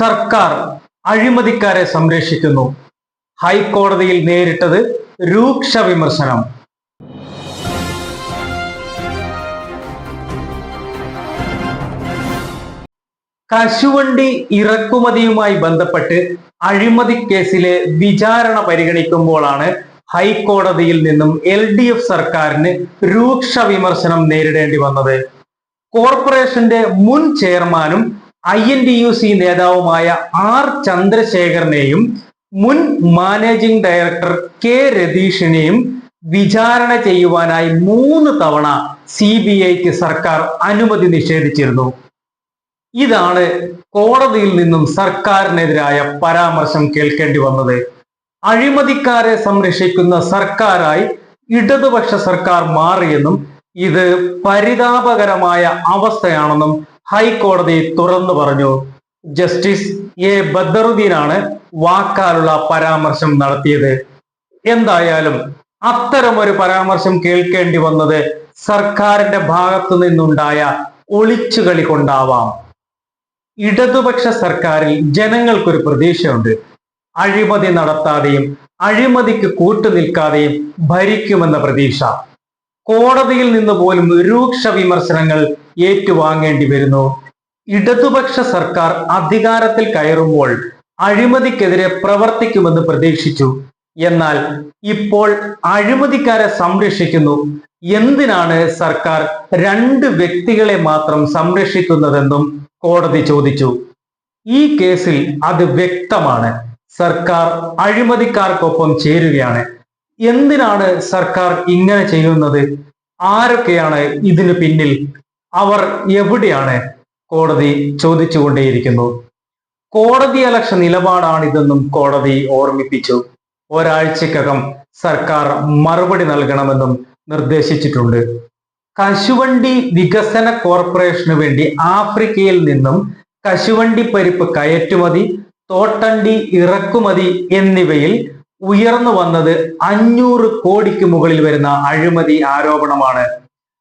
സർക്കാർ അഴിമതിക്കാരെ സംരക്ഷിക്കുന്നു. ഹൈക്കോടതിയിൽ നേരിട്ടത് രൂക്ഷ വിമർശനം. കശുവണ്ടി ഇറക്കുമതിയുമായി ബന്ധപ്പെട്ട് അഴിമതി കേസിലെ വിചാരണ പരിഗണിക്കുമ്പോഴാണ് ഹൈക്കോടതിയിൽ നിന്നും എൽ ഡി എഫ് സർക്കാരിന് രൂക്ഷ വിമർശനം നേരിടേണ്ടി വന്നത്. കോർപ്പറേഷന്റെ മുൻ ചെയർമാനും I N D U C നേതാവുമായ ആർ ചന്ദ്രശേഖരനെയും മുൻ മാനേജിംഗ് ഡയറക്ടർ കെ രതീഷിനെയും വിചാരണ ചെയ്യുവാനായി മൂന്ന് തവണ സി ബി ഐക്ക് സർക്കാർ അനുമതി നിഷേധിച്ചിരുന്നു. ഇതാണ് കോടതിയിൽ നിന്നും സർക്കാരിനെതിരായ പരാമർശം കേൾക്കേണ്ടി വന്നത്. അഴിമതിക്കാരെ സംരക്ഷിക്കുന്ന സർക്കാരായി ഇടതുപക്ഷ സർക്കാർ മാറിയെന്നും ഇത് പരിതാപകരമായ അവസ്ഥയാണെന്നും ഹൈക്കോടതി തുറന്നു പറഞ്ഞു. Justice A. ബദറുദ്ദീനാണ് വാക്കാലുള്ള പരാമർശം നടത്തിയത്. എന്തായാലും അത്തരം ഒരു പരാമർശം കേൾക്കേണ്ടി വന്നത് സർക്കാരിന്റെ ഭാഗത്തു നിന്നുണ്ടായ ഒളിച്ചുകളി കൊണ്ടാവാം. ഇടതുപക്ഷ സർക്കാരിൽ ജനങ്ങൾക്കൊരു പ്രതീക്ഷയുണ്ട്. അഴിമതി നടത്താതെയും അഴിമതിക്ക് കൂട്ടുനിൽക്കാതെയും ഭരിക്കുമെന്ന പ്രതീക്ഷ. കോടതിയിൽ നിന്ന് പോലും രൂക്ഷ വിമർശനങ്ങൾ ഏറ്റുവാങ്ങേണ്ടി വരുന്നു ഇടതുപക്ഷ സർക്കാർ അധികാരത്തിൽ കയറുമ്പോൾ അഴിമതിക്കെതിരെ പ്രവർത്തിക്കുമെന്ന് പ്രതീക്ഷിച്ചു. എന്നാൽ ഇപ്പോൾ അഴിമതിക്കാരെ സംരക്ഷിക്കുന്നു. എന്തിനാണ് സർക്കാർ രണ്ട് വ്യക്തികളെ മാത്രം സംരക്ഷിക്കുന്നതെന്നും കോടതി ചോദിച്ചു. ഈ കേസിൽ അത് വ്യക്തമാണ്. സർക്കാർ അഴിമതിക്കാർക്കൊപ്പം ചേരുകയാണ്. എന്തിനാണ് സർക്കാർ ഇങ്ങനെ ചെയ്യുന്നത്? ആരൊക്കെയാണ് ഇതിനു പിന്നിൽ അവർ എവിടെയാണ് കോടതി ചോദിച്ചുകൊണ്ടേയിരിക്കുന്നു? കോടതി അലക്ഷ നിലപാടാണിതെന്നും കോടതി ഓർമ്മിപ്പിച്ചു. ഒരാഴ്ചക്കകം സർക്കാർ മറുപടി നൽകണമെന്നും നിർദ്ദേശിച്ചിട്ടുണ്ട്. കശുവണ്ടി വികസന കോർപ്പറേഷനു വേണ്ടി ആഫ്രിക്കയിൽ നിന്നും കശുവണ്ടി പരിപ്പ് കയറ്റുമതി തോട്ടണ്ടി ഇറക്കുമതി എന്നിവയിൽ ഉയർന്നു വന്നത് അഞ്ഞൂറ് കോടിക്ക് മുകളിൽ വരുന്ന അഴിമതി ആരോപണമാണ്.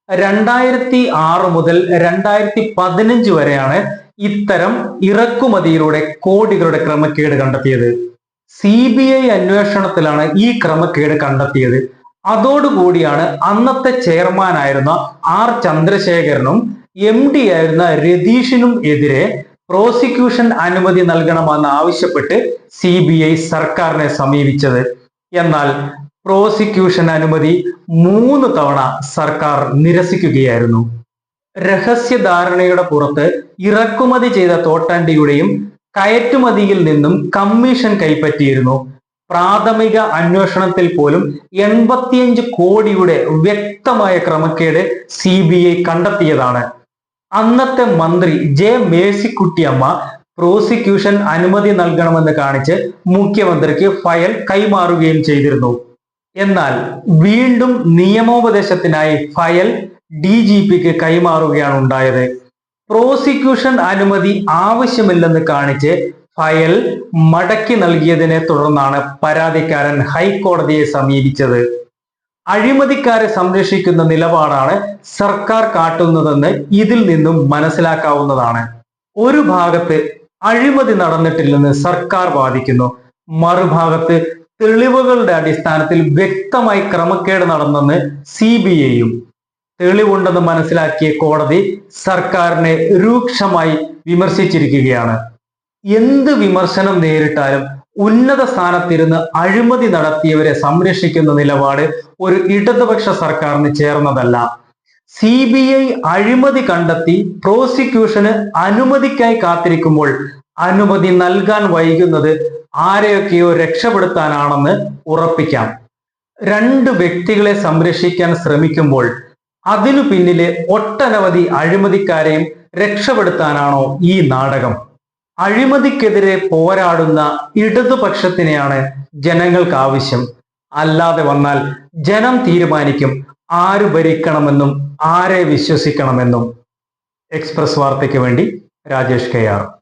രണ്ടായിരത്തി ആറ് മുതൽ രണ്ടായിരത്തി പതിനഞ്ച് വരെയാണ് ഇത്തരം ഇറക്കുമതിയിലൂടെ കോടികളുടെ ക്രമക്കേട് കണ്ടെത്തിയത്. സി ബി ഐ അന്വേഷണത്തിലാണ് ഈ ക്രമക്കേട് കണ്ടെത്തിയത്. അതോടുകൂടിയാണ് അന്നത്തെ ചെയർമാനായിരുന്ന ആർ ചന്ദ്രശേഖരനും എം ഡി ആയിരുന്ന രതീഷിനും എതിരെ പ്രോസിക്യൂഷൻ അനുമതി നൽകണമെന്ന് ആവശ്യപ്പെട്ട് സി ബി ഐ സർക്കാരിനെ സമീപിച്ചത്. എന്നാൽ പ്രോസിക്യൂഷൻ അനുമതി മൂന്ന് തവണ സർക്കാർ നിരസിക്കുകയായിരുന്നു. രഹസ്യധാരണയുടെ പുറത്ത് ഇറക്കുമതി ചെയ്ത തോട്ടണ്ടിയുടെയും കയറ്റുമതിയിൽ നിന്നും കമ്മീഷൻ കൈപ്പറ്റിയിരുന്നു. പ്രാഥമിക അന്വേഷണത്തിൽ പോലും എൺപത്തിയഞ്ച് കോടിയുടെ വ്യക്തമായ ക്രമക്കേട് സി ബി ഐ കണ്ടെത്തിയതാണ്. അന്നത്തെ മന്ത്രി ജെ മേഴ്സിക്കുട്ടിയമ്മ പ്രോസിക്യൂഷൻ അനുമതി നൽകണമെന്ന് കാണിച്ച് മുഖ്യമന്ത്രിക്ക് ഫയൽ കൈമാറുകയും ചെയ്തിരുന്നു. എന്നാൽ വീണ്ടും നിയമോപദേശത്തിനായി ഫയൽ ഡി ജി പിക്ക് കൈമാറുകയാണ് ഉണ്ടായത്. പ്രോസിക്യൂഷൻ അനുമതി ആവശ്യമില്ലെന്ന് കാണിച്ച് ഫയൽ മടക്കി നൽകിയതിനെ തുടർന്നാണ് പരാതിക്കാരൻ ഹൈക്കോടതിയെ സമീപിച്ചത്. അഴിമതിക്കാരെ സംരക്ഷിക്കുന്ന നിലപാടാണ് സർക്കാർ കാട്ടുന്നതെന്ന് ഇതിൽ നിന്നും മനസ്സിലാക്കാവുന്നതാണ്. ഒരു ഭാഗത്ത് അഴിമതി നടന്നിട്ടില്ലെന്ന് സർക്കാർ വാദിക്കുന്നു. മറുഭാഗത്ത് തെളിവുകളുടെ അടിസ്ഥാനത്തിൽ വ്യക്തമായി ക്രമക്കേട് നടന്നെന്ന് സി ബി ഐയും തെളിവുണ്ടെന്ന് മനസ്സിലാക്കിയ കോടതി സർക്കാരിനെ രൂക്ഷമായി വിമർശിച്ചിരിക്കുകയാണ്. എന്ത് വിമർശനം നേരിട്ടാലും ഉന്നത സ്ഥാനത്തിരുന്ന് അഴിമതി നടത്തിയവരെ സംരക്ഷിക്കുന്ന നിലപാട് ഒരു ഇടതുപക്ഷ സർക്കാരിന് ചേർന്നതല്ല. സി ബി ഐ അഴിമതി കണ്ടെത്തി പ്രോസിക്യൂഷന് അനുമതിക്കായി കാത്തിരിക്കുമ്പോൾ അനുമതി നൽകാൻ വൈകുന്നത് ആരെയൊക്കെയോ രക്ഷപ്പെടുത്താനാണെന്ന് ഉറപ്പിക്കാം. രണ്ട് വ്യക്തികളെ സംരക്ഷിക്കാൻ ശ്രമിക്കുമ്പോൾ അതിനു പിന്നിലെ ഒട്ടനവധി അഴിമതിക്കാരെയും രക്ഷപ്പെടുത്താനാണോ ഈ നാടകം. അഴിമതിക്കെതിരെ പോരാടുന്ന ഇടതുപക്ഷത്തിനെയാണ് ജനങ്ങൾക്ക് ആവശ്യം. അല്ലാതെ വന്നാൽ ജനം തീരുമാനിക്കും ആര് ഭരിക്കണമെന്നും ആരെ വിശ്വസിക്കണമെന്നും. എക്സ്പ്രസ് വാർത്തയ്ക്ക് വേണ്ടി രാജേഷ് കെ ആർ.